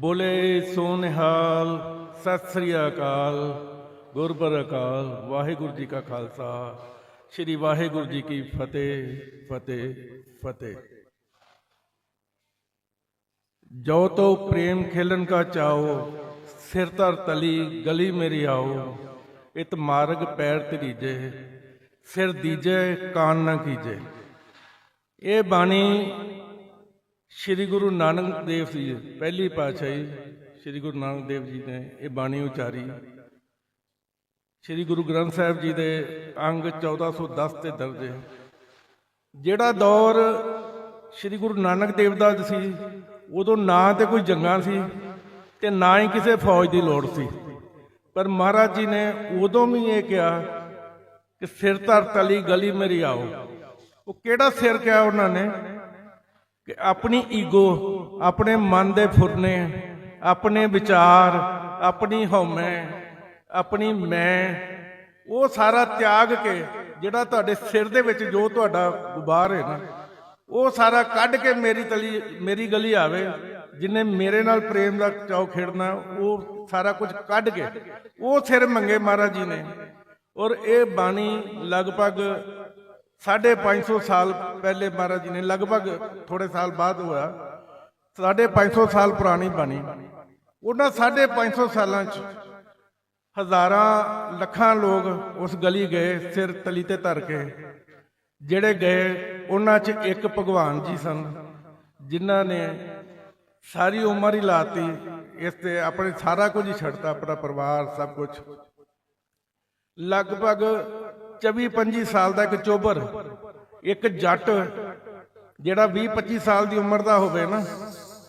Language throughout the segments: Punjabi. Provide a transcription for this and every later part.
ਬੋਲੇ ਸੋ ਨਿਹਾਲ, ਸਤਿ ਸ੍ਰੀ ਅਕਾਲ ਗੁਰਬਰ ਅਕਾਲ, ਵਾਹਿਗੁਰੂ ਜੀ ਕਾ ਖਾਲਸਾ, ਸ੍ਰੀ ਵਾਹਿਗੁਰੂ ਜੀ ਕੀ ਫਤਿਹ ਫਤਿਹ ਫਤਿਹ। ਜੋ ਤੋ ਪ੍ਰੇਮ ਖੇਲਨ ਕਾ ਚਾਓ ਸਿਰ ਧਰ ਤਲੀ ਗਲੀ ਮੇਰੀ ਆਓ, ਇਤ ਮਾਰਗ ਪੈਰ ਤਰੀਜੇ ਸਿਰ ਦੀਜੇ ਕਾਨ ਨਾ ਕੀਜੇ ਇਹ ਬਾਣੀ ਸ੍ਰੀ ਗੁਰੂ ਨਾਨਕ ਦੇਵ ਜੀ ਪਹਿਲੀ ਪਾਤਸ਼ਾਹੀ ਸ੍ਰੀ ਗੁਰੂ ਨਾਨਕ ਦੇਵ ਜੀ ਨੇ ਇਹ ਬਾਣੀ ਉਚਾਰੀ। ਸ੍ਰੀ ਗੁਰੂ ਗ੍ਰੰਥ ਸਾਹਿਬ ਜੀ ਦੇ ਅੰਗ 1410 ਤੇ ਦਰਜ ਹੈ। ਜਿਹੜਾ ਦੌਰ ਸ੍ਰੀ ਗੁਰੂ ਨਾਨਕ ਦੇਵ ਦਾ ਸੀ, ਉਦੋਂ ਨਾ ਤੇ ਕੋਈ ਜੰਗਾਂ ਸੀ ਤੇ ਨਾ ਹੀ ਕਿਸੇ ਫੌਜ ਦੀ ਲੋੜ ਸੀ। ਪਰ ਮਹਾਰਾਜ ਜੀ ਨੇ ਉਦੋਂ ਵੀ ਇਹ ਕਿਹਾ ਕਿ ਸਿਰ ਧਰ ਤਲੀ ਗਲੀ ਮੇਰੀ ਆਓ। ਉਹ ਕਿਹੜਾ ਸਿਰ ਕਿਹਾ ਉਹਨਾਂ ਨੇ? ਕਿ ਆਪਣੀ ਈਗੋ, ਆਪਣੇ ਮਨ ਦੇ ਫੁਰਨੇ, ਆਪਣੇ ਵਿਚਾਰ, ਆਪਣੀ ਹਉਮੈ, ਆਪਣੀ ਮੈਂ, ਉਹ ਸਾਰਾ ਤਿਆਗ ਕੇ ਜਿਹੜਾ ਤੁਹਾਡੇ ਸਿਰ ਦੇ ਵਿੱਚ ਜੋ ਤੁਹਾਡਾ ਗੁਬਾਰ ਹੈ ਨਾ, ਉਹ ਸਾਰਾ ਕੱਢ ਕੇ ਮੇਰੀ ਤਲੀ, ਮੇਰੀ ਗਲੀ ਆਵੇ, ਜਿਨੇ ਮੇਰੇ ਨਾਲ ਪ੍ਰੇਮ ਦਾ ਚਾਉ ਖੇਡਣਾ, ਉਹ ਸਾਰਾ ਕੁਝ ਕੱਢ ਕੇ, ਉਹ ਸਿਰ ਮੰਗੇ ਮਹਾਰਾਜ ਜੀ ਨੇ। ਔਰ ਇਹ ਬਾਣੀ ਲਗਭਗ 550 ਸਾਲ ਪਹਿਲੇ ਮਹਾਰਾਜ ਜੀ ਨੇ, ਲਗਭਗ ਥੋੜੇ ਸਾਲ ਬਾਅਦ ਹੋਇਆ 550 ਸਾਲ ਪੁਰਾਣੀ ਬਾਣੀ। ਉਹਨਾਂ 550 ਸਾਲਾਂ ਚ ਹਜ਼ਾਰਾਂ ਲੱਖਾਂ ਲੋਕ ਉਸ ਗਲੀ ਗਏ, ਸਿਰ ਤਲੀ ਤੇ ਧਰ ਕੇ। ਜਿਹੜੇ ਗਏ, ਉਹਨਾਂ 'ਚ ਇੱਕ ਭਗਵਾਨ ਜੀ ਸਨ, ਜਿਨ੍ਹਾਂ ਨੇ ਸਾਰੀ ਉਮਰ ਹੀ ਲਾਤੀ, ਇਸ ਤੇ ਆਪਣੇ ਸਾਰਾ ਕੁਝ ਹੀ ਛੱਡਤਾ, ਆਪਣਾ ਪਰਿਵਾਰ ਸਭ ਕੁਝ। ਲਗਭਗ 24 25 ਸਾਲ ਦਾ ਇੱਕ ਚੋਬਰ, ਇੱਕ ਜੱਟ, ਜਿਹੜਾ 20 25 ਸਾਲ ਦੀ ਉਮਰ ਦਾ ਹੋਵੇ ਨਾ,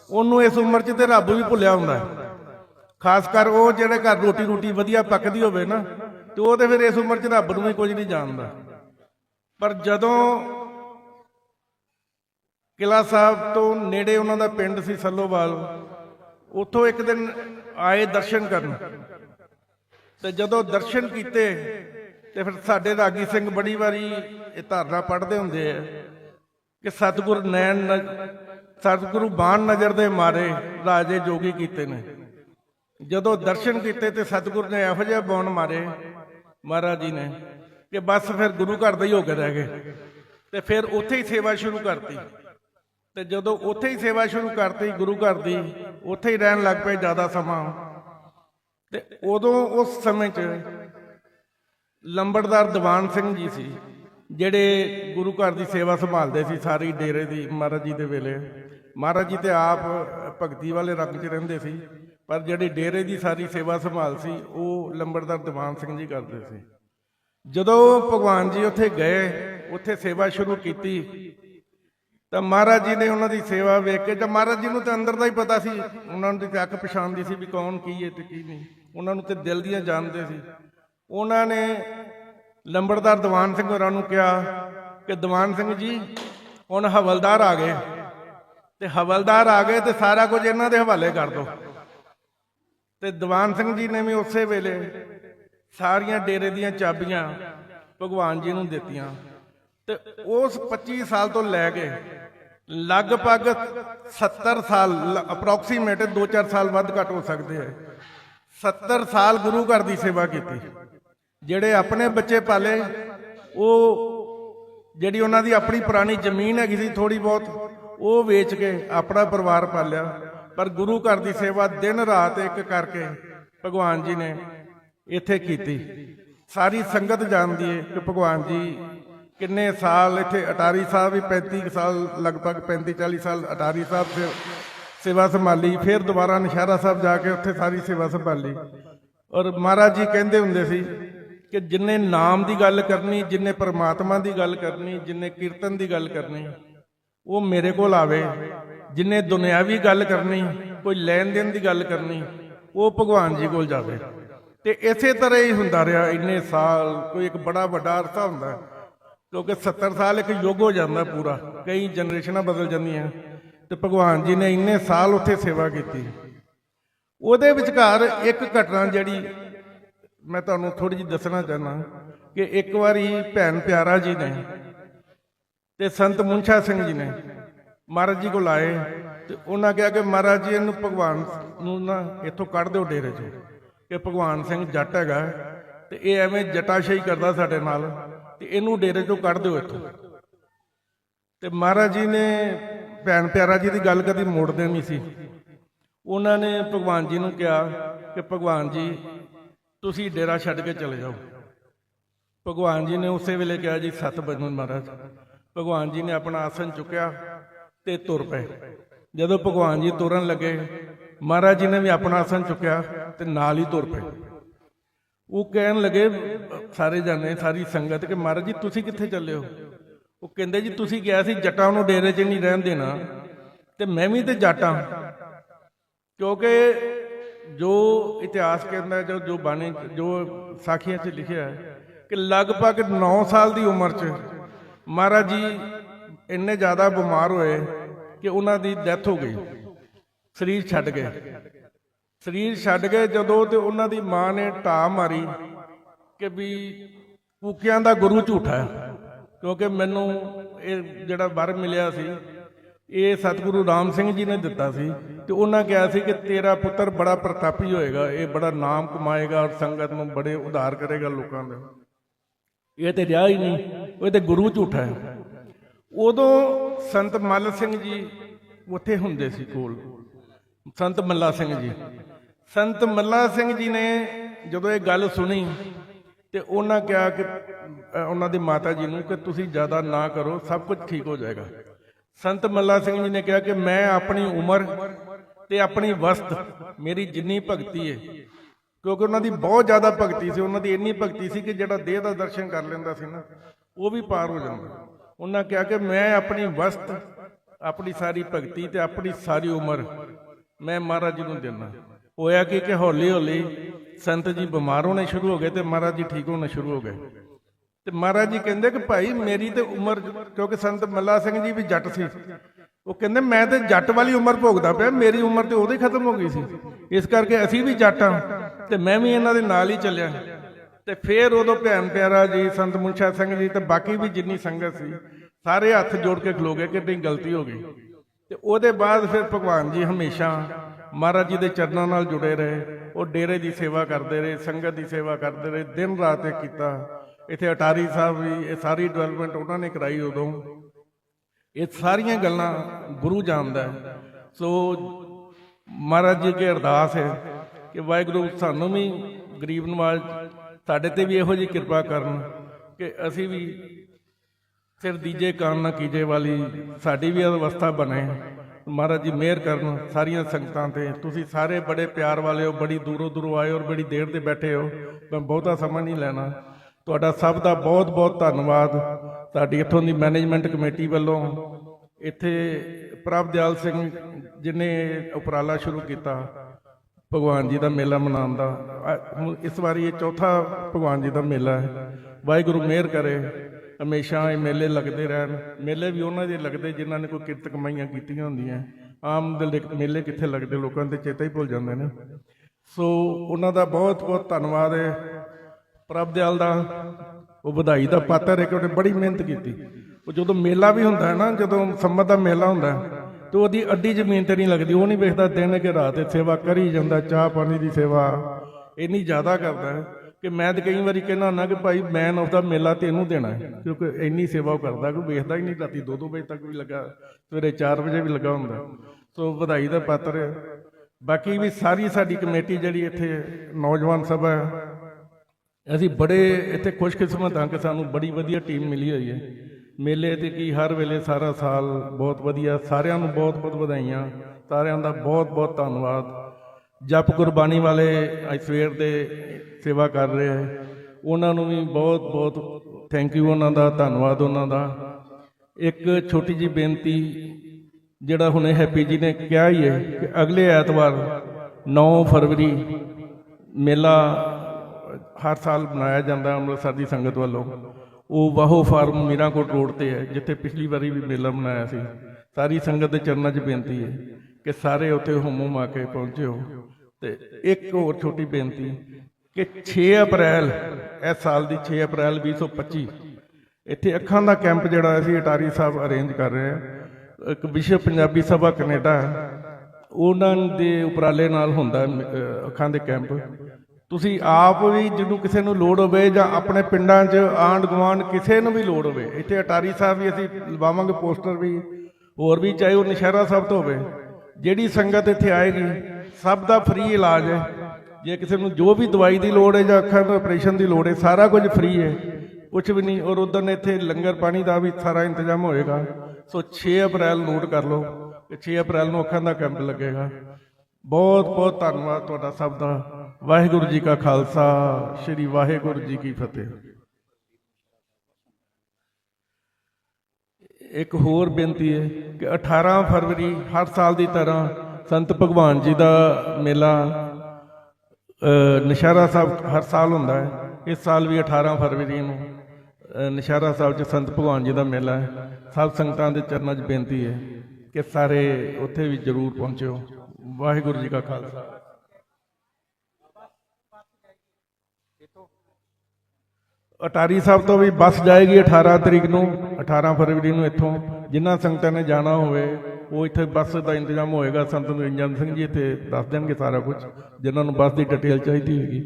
ਉਹਨੂੰ ਇਸ ਉਮਰ 'ਚ ਤੇ ਰੱਬ ਵੀ ਭੁੱਲਿਆ ਹੁੰਦਾ। ਖਾਸ ਕਰ ਉਹ ਜਿਹੜੇ ਘਰ ਰੋਟੀ ਰੋਟੀ ਵਧੀਆ ਪੱਕਦੀ ਹੋਵੇ ਨਾ, ਤੇ ਉਹ ਤੇ ਫਿਰ ਇਸ ਉਮਰ 'ਚ ਰੱਬ ਨੂੰ ਵੀ ਕੁਝ ਨਹੀਂ ਜਾਣਦਾ। ਪਰ ਜਦੋਂ ਕਿਲਾ ਸਾਹਿਬ ਤੋਂ ਨੇੜੇ ਉਹਨਾਂ ਦਾ ਪਿੰਡ ਸੀ ਸੱਲੋਵਾਲ, ਉੱਥੋਂ ਇੱਕ ਦਿਨ ਆਏ ਦਰਸ਼ਨ ਕਰਨ। ਤੇ ਜਦੋਂ ਦਰਸ਼ਨ ਕੀਤੇ ਤੇ ਫਿਰ ਸਾਡੇ ਰਾਗੀ ਸਿੰਘ ਬੜੀ ਵਾਰੀ ਇਹ ਧਾਰਨਾ ਪੜ੍ਹਦੇ ਹੁੰਦੇ ਆ ਕਿ ਸਤਿਗੁਰ ਨੈਣ ਨ- ਸਤਿਗੁਰੂ ਬਾਣ ਨਜ਼ਰ ਦੇ ਮਾਰੇ ਰਾਜੇ ਜੋਗੀ ਕੀਤੇ ਨੇ। ਜਦੋਂ ਦਰਸ਼ਨ ਕੀਤੇ ਤੇ ਸਤਿਗੁਰ ਨੇ ਇਹੋ ਜਿਹਾ ਬੌਣ ਮਾਰੇ ਮਹਾਰਾਜ ਜੀ ਨੇ ਕਿ ਬਸ ਫਿਰ ਗੁਰੂ ਘਰ ਦਾ ਹੀ ਹੋ ਕੇ ਰਹਿ ਗਏ। ਤੇ ਫਿਰ ਉੱਥੇ ਹੀ ਸੇਵਾ ਸ਼ੁਰੂ ਕਰਤੀ। ਤੇ ਜਦੋਂ ਉੱਥੇ ਹੀ ਸੇਵਾ ਸ਼ੁਰੂ ਕਰਤੀ ਗੁਰੂ ਘਰ ਦੀ, ਉੱਥੇ ਹੀ ਰਹਿਣ ਲੱਗ ਪਏ ਜ਼ਿਆਦਾ ਸਮਾਂ। ਤੇ ਉਦੋਂ ਉਸ ਸਮੇਂ 'ਚ ਲੰਬੜਦਾਰ ਦੀਵਾਨ ਸਿੰਘ ਜੀ ਸੀ, ਜਿਹੜੇ ਗੁਰੂ ਘਰ ਦੀ ਸੇਵਾ ਸੰਭਾਲਦੇ ਸੀ ਸਾਰੀ ਡੇਰੇ ਦੀ ਮਹਾਰਾਜ ਜੀ ਦੇ ਵੇਲੇ। ਮਹਾਰਾਜ ਜੀ ਤੇ ਆਪ ਭਗਤੀ ਵਾਲੇ ਰੰਗ 'ਚ ਰਹਿੰਦੇ ਸੀ, ਪਰ ਜਿਹੜੀ ਡੇਰੇ ਦੀ ਸਾਰੀ ਸੇਵਾ ਸੰਭਾਲ ਸੀ, ਉਹ ਲੰਬੜਦਾਰ ਦੀਵਾਨ ਸਿੰਘ ਜੀ ਕਰਦੇ ਸੀ। ਜਦੋਂ ਭਗਵਾਨ ਜੀ ਉੱਥੇ ਗਏ, ਉੱਥੇ ਸੇਵਾ ਸ਼ੁਰੂ ਕੀਤੀ, ਤਾਂ ਮਹਾਰਾਜ ਜੀ ਨੇ ਉਹਨਾਂ ਦੀ ਸੇਵਾ ਵੇਖ ਕੇ, ਤਾਂ ਮਹਾਰਾਜ ਜੀ ਨੂੰ ਤਾਂ ਅੰਦਰ ਦਾ ਹੀ ਪਤਾ ਸੀ, ਉਹਨਾਂ ਨੂੰ ਤੇ ਅੱਖ ਪਛਾਣਦੀ ਸੀ ਵੀ ਕੌਣ ਕੀ ਹੈ ਤੇ ਕੀ ਨਹੀਂ। ਉਹਨਾਂ ਨੂੰ ਤੇ ਦਿਲ ਦੀਆਂ ਜਾਣਦੇ ਸੀ। ਉਹਨਾਂ ਨੇ ਲੰਬੜਦਾਰ ਦੀਵਾਨ ਸਿੰਘ ਹੋਰਾਂ ਨੂੰ ਕਿਹਾ ਕਿ ਦੀਵਾਨ ਸਿੰਘ ਜੀ, ਹੁਣ ਹਵਲਦਾਰ ਆ ਗਏ। ਤੇ ਹਵਲਦਾਰ ਆ ਗਏ ਤੇ ਸਾਰਾ ਕੁਝ ਇਹਨਾਂ ਦੇ ਹਵਾਲੇ ਕਰ ਦਿਓ। ਤੇ ਦੀਵਾਨ ਸਿੰਘ ਜੀ ਨੇ ਵੀ ਉਸੇ ਵੇਲੇ ਸਾਰੀਆਂ ਡੇਰੇ ਦੀਆਂ ਚਾਬੀਆਂ ਭਗਵਾਨ ਜੀ ਨੂੰ ਦਿੱਤੀਆਂ। ਤੇ ਉਸ 25 ਸਾਲ ਤੋਂ ਲੈ ਕੇ ਲਗਭਗ 70 ਸਾਲ ਅਪਰੋਕਸੀਮੇਟ 2-4 ਸਾਲ ਵੱਧ ਘੱਟ ਹੋ ਸਕਦੇ ਹੈ। 70 ਸਾਲ ਗੁਰੂ ਘਰ ਦੀ ਸੇਵਾ ਕੀਤੀ। ਜਿਹੜੇ ਆਪਣੇ ਬੱਚੇ ਪਾਲੇ, ਉਹ ਜਿਹੜੀ ਉਹਨਾਂ ਦੀ ਆਪਣੀ ਪੁਰਾਣੀ ਜ਼ਮੀਨ ਹੈਗੀ ਸੀ ਥੋੜੀ ਬਹੁਤ, ਉਹ ਵੇਚ ਕੇ ਆਪਣਾ ਪਰਿਵਾਰ ਪਾਲਿਆ। ਪਰ ਗੁਰੂ ਘਰ ਦੀ ਸੇਵਾ ਦਿਨ ਰਾਤ ਇੱਕ ਕਰਕੇ ਭਗਵਾਨ ਜੀ ਨੇ ਇੱਥੇ ਕੀਤੀ। ਸਾਰੀ ਸੰਗਤ ਜਾਣਦੀ ਹੈ ਕਿ ਭਗਵਾਨ ਜੀ ਕਿੰਨੇ ਸਾਲ ਇੱਥੇ, ਅਟਾਰੀ ਸਾਹਿਬ ਵੀ 35 ਸਾਲ, ਲਗਭਗ 35 40 ਸਾਲ ਅਟਾਰੀ ਸਾਹਿਬ ਸੇ ਸੇਵਾ ਸੰਭਾਲੀ। ਫਿਰ ਦੁਬਾਰਾ ਨਸ਼ਹਿਰਾ ਸਾਹਿਬ ਜਾ ਕੇ ਉੱਥੇ ਸਾਰੀ ਸੇਵਾ ਸੰਭਾਲੀ। ਔਰ ਮਹਾਰਾਜ ਜੀ ਕਹਿੰਦੇ ਹੁੰਦੇ ਸੀ ਕਿ ਜਿੰਨੇ ਨਾਮ ਦੀ ਗੱਲ ਕਰਨੀ, ਜਿੰਨੇ ਪਰਮਾਤਮਾ ਦੀ ਗੱਲ ਕਰਨੀ, ਜਿੰਨੇ ਕੀਰਤਨ ਦੀ ਗੱਲ ਕਰਨੀ, ਉਹ ਮੇਰੇ ਕੋਲ ਆਵੇ। ਜਿੰਨੇ ਦੁਨਿਆਵੀ ਗੱਲ ਕਰਨੀ, ਕੋਈ ਲੈਣ ਦੇਣ ਦੀ ਗੱਲ ਕਰਨੀ, ਉਹ ਭਗਵਾਨ ਜੀ ਕੋਲ ਜਾਵੇ। ਤੇ ਇਸੇ ਤਰ੍ਹਾਂ ਹੀ ਹੁੰਦਾ ਰਿਹਾ। ਇੰਨੇ ਸਾਲ ਕੋਈ ਇੱਕ ਬੜਾ ਵੱਡਾ ਅਰਥਾ ਹੁੰਦਾ ਕਿਉਂਕਿ 70 ਸਾਲ ਇੱਕ ਯੁੱਗ ਹੋ ਜਾਂਦਾ ਪੂਰਾ। ਕਈ ਜਨਰੇਸ਼ਨਾਂ ਬਦਲ ਜਾਂਦੀਆਂ। ਤੇ ਭਗਵਾਨ ਜੀ ਨੇ ਇੰਨੇ ਸਾਲ ਉੱਥੇ ਸੇਵਾ ਕੀਤੀ। ਉਹਦੇ ਵਿਚਕਾਰ ਇੱਕ ਘਟਨਾ ਜਿਹੜੀ ਮੈਂ ਤੁਹਾਨੂੰ ਥੋੜੀ ਜਿਹੀ ਦੱਸਣਾ ਚਾਹਨਾ ਕਿ ਇੱਕ ਵਾਰੀ ਭੈਣ ਪਿਆਰਾ ਜੀ ਨੇ ਤੇ ਸੰਤ ਮੁੰਸ਼ਾ ਸਿੰਘ ਜੀ ਨੇ ਮਹਾਰਾਜ ਜੀ ਕੋਲ ਆਏ ਤੇ ਉਹਨਾਂ ਕਿਹਾ ਕਿ ਮਹਾਰਾਜ ਜੀ, ਇਹਨੂੰ ਭਗਵਾਨ ਨੂੰ ਨਾ ਇੱਥੋਂ ਕੱਢ ਦਿਓ ਡੇਰੇ ਚੋਂ ਕਿ ਭਗਵਾਨ ਸਿੰਘ ਜੱਟ ਹੈਗਾ ਤੇ ਇਹ ਐਵੇਂ ਜਟਾਸ਼ਾਹੀ ਕਰਦਾ ਸਾਡੇ ਨਾਲ ਤੇ ਇਹਨੂੰ ਡੇਰੇ ਚੋਂ ਕੱਢ ਦਿਓ ਇੱਥੋਂ। ਤੇ ਮਹਾਰਾਜ ਜੀ ਨੇ ਭੈਣ ਪਿਆਰਾ ਜੀ ਦੀ ਗੱਲ ਕਦੀ ਮੋੜਦੇ ਨਹੀਂ ਸੀ। ਉਹਨਾਂ ਨੇ ਭਗਵਾਨ ਜੀ ਨੂੰ ਕਿਹਾ ਕਿ ਭਗਵਾਨ ਜੀ ਤੁਸੀਂ ਡੇਰਾ ਛੱਡ ਕੇ ਚਲੇ ਜਾਓ। ਭਗਵਾਨ ਜੀ ਨੇ ਉਸੇ ਵੇਲੇ ਕਿਹਾ ਜੀ ਸਤ ਬਜਨ ਮਹਾਰਾਜ, ਭਗਵਾਨ ਜੀ ਨੇ ਆਪਣਾ ਆਸਨ ਚੁੱਕਿਆ ਤੇ ਤੁਰ ਪਏ। ਜਦੋਂ ਭਗਵਾਨ ਜੀ ਤੁਰਨ ਲੱਗੇ, ਮਹਾਰਾਜ ਜੀ ਨੇ ਵੀ ਆਪਣਾ ਆਸਨ ਚੁੱਕਿਆ ਤੇ ਨਾਲ ਹੀ ਤੁਰ ਪਏ। ਉਹ ਕਹਿਣ ਲੱਗੇ, ਸਾਰੇ ਜਾਣੇ, ਸਾਰੀ ਸੰਗਤ ਕਿ ਮਹਾਰਾਜ ਜੀ, ਤੁਸੀਂ ਕਿੱਥੇ ਚੱਲੇ ਹੋ? ਉਹ ਕਹਿੰਦੇ ਜੀ, ਤੁਸੀਂ ਕਿਹਾ ਸੀ, ਜੱਟਾਂ ਨੂੰ ਡੇਰੇ 'ਚ ਨਹੀਂ ਰਹਿਣ ਦੇਣਾ ਤੇ ਮੈਂ ਵੀ ਤੇ ਜੱਟਾਂ ਕਿਉਂਕਿ ਜੋ ਇਤਿਹਾਸ ਕਹਿੰਦਾ ਜੋ ਜੋ ਬਾਣੀ, ਜੋ ਸਾਖੀਆਂ 'ਚ ਲਿਖਿਆ ਹੈ ਕਿ ਲਗਭਗ 9 ਸਾਲ ਦੀ ਉਮਰ 'ਚ ਮਹਾਰਾਜ ਜੀ ਇੰਨੇ ਜ਼ਿਆਦਾ ਬਿਮਾਰ ਹੋਏ ਕਿ ਉਹਨਾਂ ਦੀ ਡੈਥ ਹੋ ਗਈ। ਸਰੀਰ ਛੱਡ ਗਏ। ਸਰੀਰ ਛੱਡ ਗਏ ਜਦੋਂ ਤੇ ਉਹਨਾਂ ਦੀ ਮਾਂ ਨੇ ਢਾ ਮਾਰੀ ਕਿ ਵੀ ਕੂਕਿਆਂ ਦਾ ਗੁਰੂ ਝੂਠਾ ਕਿਉਂਕਿ ਮੈਨੂੰ ਇਹ ਜਿਹੜਾ ਵਰ ਮਿਲਿਆ ਸੀ ਇਹ ਸਤਿਗੁਰੂ ਰਾਮ ਸਿੰਘ ਜੀ ਨੇ ਦਿੱਤਾ ਸੀ ਤੇ ਉਹਨਾਂ ਕਿਹਾ ਸੀ ਕਿ ਤੇਰਾ ਪੁੱਤਰ ਬੜਾ ਪ੍ਰਤਾਪੀ ਹੋਏਗਾ, ਇਹ ਬੜਾ ਨਾਮ ਕਮਾਏਗਾ ਔਰ ਸੰਗਤ ਨੂੰ ਬੜੇ ਉਧਾਰ ਕਰੇਗਾ ਲੋਕਾਂ ਦਾ। ਇਹ ਤੇ ਰਿਹਾ ਹੀ ਨਹੀਂ ਉਹ ਤੇ ਗੁਰੂ ਝੂਠਾ ਹੈ। ਉਦੋਂ ਸੰਤ ਮੱਲ ਸਿੰਘ ਜੀ ਉੱਥੇ ਹੁੰਦੇ ਸੀ ਕੋਲ, ਸੰਤ ਮੱਲਾ ਸਿੰਘ ਜੀ। ਸੰਤ ਮੱਲਾ ਸਿੰਘ ਜੀ ਨੇ ਜਦੋਂ ਇਹ ਗੱਲ ਸੁਣੀ ਤੇ ਉਹਨਾਂ ਕਿਹਾ ਕਿ ਉਹਨਾਂ ਦੀ ਮਾਤਾ ਜੀ ਨੂੰ ਕਿ ਤੁਸੀਂ ਜ਼ਿਆਦਾ ਨਾ ਕਰੋ, ਸਭ ਕੁਝ ਠੀਕ ਹੋ ਜਾਏਗਾ। ਸੰਤ ਮੱਲਾ ਸਿੰਘ ਜੀ ਨੇ ਕਿਹਾ ਕਿ ਮੈਂ ਆਪਣੀ ਉਮਰ ਤੇ ਆਪਣੀ ਵਸਤ, ਮੇਰੀ ਜਿੰਨੀ ਭਗਤੀ ਹੈ ਕਿਉਂਕਿ ਉਹਨਾਂ ਦੀ ਬਹੁਤ ਜ਼ਿਆਦਾ ਭਗਤੀ ਸੀ, ਉਹਨਾਂ ਦੀ ਇੰਨੀ ਭਗਤੀ ਸੀ ਕਿ ਜਿਹੜਾ ਦੇਹ ਦਾ ਦਰਸ਼ਨ ਕਰ ਲੈਂਦਾ ਸੀ ਨਾ, ਉਹ ਵੀ ਪਾਰ ਹੋ ਜਾਂਦਾ। ਉਹਨਾਂ ਕਿਹਾ ਕਿ ਮੈਂ ਆਪਣੀ ਵਸਤ, ਆਪਣੀ ਸਾਰੀ ਭਗਤੀ ਤੇ ਆਪਣੀ ਸਾਰੀ ਉਮਰ ਮੈਂ ਮਹਾਰਾਜ ਜੀ ਨੂੰ ਦਿੰਦਾ। ਹੋਇਆ ਕਿ ਕਿ ਹੌਲੀ ਹੌਲੀ ਸੰਤ ਜੀ ਬਿਮਾਰ ਹੋਣੇ ਸ਼ੁਰੂ ਹੋ ਗਏ ਤੇ ਮਹਾਰਾਜ ਜੀ ਠੀਕ ਹੋਣੇ ਸ਼ੁਰੂ ਹੋ ਗਏ। ਤੇ ਮਹਾਰਾਜ ਜੀ ਕਹਿੰਦੇ ਕਿ ਭਾਈ ਮੇਰੀ ਤੇ ਉਮਰ, ਕਿਉਂਕਿ ਸੰਤ ਮੱਲਾ ਸਿੰਘ ਜੀ ਵੀ ਜੱਟ ਸੀ, ਉਹ ਕਹਿੰਦੇ ਮੈਂ ਤੇ ਜੱਟ ਵਾਲੀ ਉਮਰ ਭੋਗਦਾ ਪਿਆ, ਮੇਰੀ ਉਮਰ ਤੇ ਉਦੋਂ ਖਤਮ ਹੋ ਗਈ ਸੀ। ਇਸ ਕਰਕੇ ਅਸੀਂ ਵੀ ਜੱਟ ਹਾਂ ਤੇ ਮੈਂ ਵੀ ਇਹਨਾਂ ਦੇ ਨਾਲ ਹੀ ਚੱਲਿਆ। ਤੇ ਫੇਰ ਉਦੋਂ ਭੈਣ ਪਿਆਰਾ ਜੀ, ਸੰਤ ਮੁੰਸ਼ਾ ਸਿੰਘ ਜੀ ਤੇ ਬਾਕੀ ਵੀ ਜਿੰਨੀ ਸੰਗਤ ਸੀ, ਸਾਰੇ ਹੱਥ ਜੋੜ ਕੇ ਖਲੋ ਗਏ ਕਿ ਨਹੀਂ ਗਲਤੀ ਹੋ ਗਈ। ਤੇ ਉਹਦੇ ਬਾਅਦ ਫਿਰ ਭਗਵਾਨ ਜੀ ਹਮੇਸ਼ਾ ਮਹਾਰਾਜ ਜੀ ਦੇ ਚਰਨਾਂ ਨਾਲ ਜੁੜੇ ਰਹੇ, ਉਹ ਡੇਰੇ ਦੀ ਸੇਵਾ ਕਰਦੇ ਰਹੇ, ਸੰਗਤ ਦੀ ਸੇਵਾ ਕਰਦੇ ਰਹੇ, ਦਿਨ ਰਾਤ ਇਹ ਕੀਤਾ। ਇੱਥੇ ਅਟਾਰੀ ਸਾਹਿਬ ਵੀ, ਇਹ ਸਾਰੀ ਡਿਵੈਲਪਮੈਂਟ ਉਹਨਾਂ ਨੇ ਕਰਾਈ ਉਦੋਂ। ਇਹ ਸਾਰੀਆਂ ਗੱਲਾਂ ਗੁਰੂ ਜਾਣਦਾ ਹੈ। ਸੋ ਮਹਾਰਾਜ ਜੀ ਕੇ ਅਰਦਾਸ ਹੈ ਕਿ ਵਾਹਿਗੁਰੂ ਸਾਨੂੰ ਵੀ ਗਰੀਬ ਨਵਾਜ਼ ਸਾਡੇ ਤੇ ਵੀ ਇਹੋ ਜਿਹੀ ਕਿਰਪਾ ਕਰਨ ਕਿ ਅਸੀਂ ਵੀ ਫਿਰ ਦੀਜੇ ਕਾਨ ਨਾ ਕੀਜੇ ਵਾਲੀ ਸਾਡੀ ਵੀ ਅਵਸਥਾ ਬਣੇ। ਮਹਾਰਾਜ ਜੀ ਮਿਹਰ ਕਰਨ ਸਾਰੀਆਂ ਸੰਗਤਾਂ ਤੇ। ਤੁਸੀਂ ਸਾਰੇ ਬੜੇ ਪਿਆਰ ਵਾਲੇ ਹੋ, ਬੜੀ ਦੂਰੋਂ ਦੂਰੋਂ ਆਏ ਔਰ ਬੜੀ ਦੇਰ ਤੇ ਬੈਠੇ ਹੋ। ਮੈਂ ਬਹੁਤਾ ਸਮਾਂ ਨਹੀਂ ਲੈਣਾ। ਤੁਹਾਡਾ ਸਭ ਦਾ ਬਹੁਤ ਬਹੁਤ ਧੰਨਵਾਦ। ਤੁਹਾਡੀ ਇੱਥੋਂ ਦੀ ਮੈਨੇਜਮੈਂਟ ਕਮੇਟੀ ਵੱਲੋਂ ਇੱਥੇ ਪ੍ਰਭਦਿਆਲ ਸਿੰਘ ਜਿਨੇ ਉਪਰਾਲਾ ਸ਼ੁਰੂ ਕੀਤਾ, ਭਗਵਾਨ ਜੀ ਦਾ ਮੇਲਾ ਮਨਾਉਣ ਦਾ ਹੁਣ ਇਸ ਵਾਰੀ ਇਹ ਚੌਥਾ ਭਗਵਾਨ ਜੀ ਦਾ ਮੇਲਾ ਹੈ। ਵਾਹਿਗੁਰੂ ਮਿਹਰ ਕਰੇ, ਹਮੇਸ਼ਾ ਇਹ ਮੇਲੇ ਲੱਗਦੇ ਰਹਿਣ। ਮੇਲੇ ਵੀ ਉਹਨਾਂ ਦੇ ਲੱਗਦੇ ਜਿਨ੍ਹਾਂ ਨੇ ਕੋਈ ਕਿਰਤ ਕਮਾਈਆਂ ਕੀਤੀਆਂ ਹੁੰਦੀਆਂ। ਆਮ ਦੇ ਮੇਲੇ ਕਿੱਥੇ ਲੱਗਦੇ? ਲੋਕਾਂ ਦੇ ਚੇਤਾ ਹੀ ਭੁੱਲ ਜਾਂਦੇ ਨੇ। ਸੋ ਉਹਨਾਂ ਦਾ ਬਹੁਤ ਬਹੁਤ ਧੰਨਵਾਦ ਹੈ। ਪ੍ਰਭਦਿਆਲ ਦਾ ਉਹ ਵਧਾਈ ਦਾ ਪਾਤਰ ਹੈ ਕਿ ਉਹਨੇ ਬੜੀ ਮਿਹਨਤ ਕੀਤੀ। ਉਹ ਜਦੋਂ ਮੇਲਾ ਵੀ ਹੁੰਦਾ ਹੈ ਨਾ ਜਦੋਂ ਸੰਮਤ ਦਾ ਮੇਲਾ ਹੁੰਦਾ ਹੈ, ਤੇ ਉਹਦੀ ਅੱਡੀ ਜ਼ਮੀਨ ਤੇ ਨਹੀਂ ਲੱਗਦੀ ਉਹ ਨਹੀਂ ਵੇਖਦਾ ਦਿਨ ਕਿ ਰਾਤ ਇਹ ਸੇਵਾ ਕਰੀ ਜਾਂਦਾ ਚਾਹ ਪਾਣੀ ਦੀ ਸੇਵਾ ਇੰਨੀ ਜ਼ਿਆਦਾ ਕਰਦਾ ਹੈ ਕਿ ਮੈਂ ਤਾਂ ਕਈ ਵਾਰੀ ਕਹਿੰਦਾ ਹੁੰਦਾ ਕਿ ਭਾਈ ਮੈਨ ਆਫ ਦਾ ਮੇਲਾ ਤੈਨੂੰ ਦੇਣਾ ਹੈ ਕਿਉਂਕਿ ਇੰਨੀ ਸੇਵਾ ਉਹ ਕਰਦਾ ਕਿ ਵੇਖਦਾ ਹੀ ਨਹੀਂ ਰਾਤੀ 2-2 ਵਜੇ ਤੱਕ ਵੀ ਲੱਗਾ ਸਵੇਰੇ 4 ਵਜੇ ਵੀ ਲੱਗਾ ਹੁੰਦਾ। ਸੋ ਵਧਾਈ ਦਾ ਪਾਤਰ ਹੈ। ਬਾਕੀ ਵੀ ਸਾਰੀ ਸਾਡੀ ਕਮੇਟੀ ਜਿਹੜੀ ਇੱਥੇ ਨੌਜਵਾਨ ਸਭਾ ਹੈ ਅਸੀਂ ਬੜੇ ਇੱਥੇ ਖੁਸ਼ਕਿਸਮਤ ਹਾਂ ਕਿ ਸਾਨੂੰ ਬੜੀ ਵਧੀਆ ਟੀਮ ਮਿਲੀ ਹੋਈ ਹੈ। ਮੇਲੇ ਤੇ ਕੀ ਹਰ ਵੇਲੇ ਸਾਰਾ ਸਾਲ ਬਹੁਤ ਵਧੀਆ, ਸਾਰਿਆਂ ਨੂੰ ਬਹੁਤ ਬਹੁਤ ਵਧਾਈਆਂ, ਸਾਰਿਆਂ ਦਾ ਬਹੁਤ ਬਹੁਤ ਧੰਨਵਾਦ। ਜਪ ਗੁਰਬਾਣੀ ਵਾਲੇ ਅੱਜ ਸਵੇਰ ਦੇ ਸੇਵਾ ਕਰ ਰਹੇ ਹੈ। ਉਹਨਾਂ ਨੂੰ ਵੀ ਬਹੁਤ ਬਹੁਤ ਥੈਂਕ ਯੂ ਉਹਨਾਂ ਦਾ ਧੰਨਵਾਦ, ਉਹਨਾਂ ਦਾ। ਇੱਕ ਛੋਟੀ ਜੀ ਬੇਨਤੀ, ਜਿਹੜਾ ਹੁਣੇ ਹੈਪੀ ਜੀ ਨੇ ਕਿਹਾ ਹੀ ਹੈ ਕਿ ਅਗਲੇ ਐਤਵਾਰ 9 ਫਰਵਰੀ ਮੇਲਾ ਹਰ ਸਾਲ ਮਨਾਇਆ ਜਾਂਦਾ ਅੰਮ੍ਰਿਤਸਰ ਦੀ ਸੰਗਤ ਵੱਲੋਂ। ਉਹ ਵਾਹੋ ਫਾਰਮ ਮੀਰਾਂਕੋਟ ਰੋਡ ਤੇ ਹੈ, ਜਿੱਥੇ ਪਿਛਲੀ ਵਾਰੀ ਵੀ ਮੇਲਾ ਮਨਾਇਆ ਸੀ। ਸਾਰੀ ਸੰਗਤ ਦੇ ਚਰਨਾਂ 'ਚ ਬੇਨਤੀ ਹੈ ਕਿ ਸਾਰੇ ਉੱਥੇ ਹੁਮੁਮ ਆ ਕੇ ਪਹੁੰਚਿਓ। ਤੇ ਇੱਕ ਹੋਰ ਛੋਟੀ ਬੇਨਤੀ ਕਿ 6 ਅਪ੍ਰੈਲ, ਇਸ ਸਾਲ ਦੀ 6 ਅਪ੍ਰੈਲ 2025 ਇੱਥੇ ਅੱਖਾਂ ਦਾ ਕੈਂਪ ਜਿਹੜਾ ਅਸੀਂ ਅਟਾਰੀ ਸਾਹਿਬ ਅਰੇਂਜ ਕਰ ਰਹੇ ਹਾਂ। ਇੱਕ ਵਿਸ਼ਵ ਪੰਜਾਬੀ ਸਭਾ ਕੈਨੇਡਾ ਉਹਨਾਂ ਦੇ ਉਪਰਾਲੇ ਨਾਲ ਹੁੰਦਾ ਅੱਖਾਂ ਦੇ ਕੈਂਪ। ਤੁਸੀਂ ਆਪ ਵੀ ਜਿਹਨੂੰ ਕਿਸੇ ਨੂੰ ਲੋੜ ਹੋਵੇ ਜਾਂ ਆਪਣੇ ਪਿੰਡਾਂ 'ਚ ਆਂਢ ਗੁਆਂਢ ਕਿਸੇ ਨੂੰ ਵੀ ਲੋੜ ਹੋਵੇ, ਇੱਥੇ ਅਟਾਰੀ ਸਾਹਿਬ ਵੀ ਅਸੀਂ ਲਵਾਵਾਂਗੇ ਪੋਸਟਰ ਵੀ, ਹੋਰ ਵੀ ਚਾਹੇ ਉਹ ਨਸ਼ਹਿਰਾ ਸਾਹਿਬ ਤੋਂ ਹੋਵੇ, ਜਿਹੜੀ ਸੰਗਤ ਇੱਥੇ ਆਏਗੀ, ਸਭ ਦਾ ਫ੍ਰੀ ਇਲਾਜ ਹੈ। ਜੇ ਕਿਸੇ ਨੂੰ ਜੋ ਵੀ ਦਵਾਈ ਦੀ ਲੋੜ ਹੈ ਜਾਂ ਅੱਖਾਂ ਦਾ ਆਪਰੇਸ਼ਨ ਦੀ ਲੋੜ ਹੈ, ਸਾਰਾ ਕੁਝ ਫ੍ਰੀ ਹੈ। ਕੁਝ ਵੀ ਨਹੀਂ, ਔਰ ਉਦੋਂ ਇੱਥੇ ਲੰਗਰ ਪਾਣੀ ਦਾ ਵੀ ਸਾਰਾ ਇੰਤਜ਼ਾਮ ਹੋਏਗਾ। ਸੋ 6 ਅਪ੍ਰੈਲ ਨੋਟ ਕਰ ਲਓ ਕਿ 6 ਅਪ੍ਰੈਲ ਨੂੰ ਅੱਖਾਂ ਦਾ ਕੈਂਪ ਲੱਗੇਗਾ। ਬਹੁਤ ਬਹੁਤ ਧੰਨਵਾਦ ਤੁਹਾਡਾ ਸਭ ਦਾ। ਵਾਹਿਗੁਰੂ ਜੀ ਕਾ ਖਾਲਸਾ ਸ੍ਰੀ ਵਾਹਿਗੁਰੂ ਜੀ ਕੀ ਫਤਿਹ। ਇੱਕ ਹੋਰ ਬੇਨਤੀ ਹੈ ਕਿ 18 ਫਰਵਰੀ ਹਰ ਸਾਲ ਦੀ ਤਰ੍ਹਾਂ ਸੰਤ ਭਗਵਾਨ ਜੀ ਦਾ ਮੇਲਾ ਅ, ਨਸ਼ਹਿਰਾ ਸਾਹਿਬ ਹਰ ਸਾਲ ਹੁੰਦਾ ਹੈ। ਇਸ ਸਾਲ ਵੀ 18 ਫਰਵਰੀ ਨੂੰ ਅ, ਨਸ਼ਹਿਰਾ ਸਾਹਿਬ 'ਚ ਸੰਤ ਭਗਵਾਨ ਜੀ ਦਾ ਮੇਲਾ ਹੈ। ਸਭ ਸੰਗਤਾਂ ਦੇ ਚਰਨਾਂ 'ਚ ਬੇਨਤੀ ਹੈ ਕਿ ਸਾਰੇ ਉੱਥੇ ਵੀ ਜ਼ਰੂਰ ਪਹੁੰਚਿਓ। ਵਾਹਿਗੁਰੂ ਜੀ ਕਾ ਖਾਲਸਾ। ਅਟਾਰੀ ਸਾਹਿਬ ਤੋਂ ਵੀ ਬੱਸ ਜਾਏਗੀ 18 ਤਰੀਕ ਨੂੰ 18 ਫਰਵਰੀ ਨੂੰ ਇੱਥੋਂ। ਜਿਨ੍ਹਾਂ ਸੰਗਤਾਂ ਨੇ ਜਾਣਾ ਹੋਵੇ, ਉਹ ਇੱਥੇ ਬੱਸ ਦਾ ਇੰਤਜ਼ਾਮ ਹੋਏਗਾ। ਸੰਤ ਨਿਰੰਜਨ ਸਿੰਘ ਜੀ ਇੱਥੇ ਦੱਸ ਦੇਣਗੇ ਸਾਰਾ ਕੁਝ, ਜਿਨ੍ਹਾਂ ਨੂੰ ਬੱਸ ਦੀ ਡਿਟੇਲ ਚਾਹੀਦੀ ਹੋਏਗੀ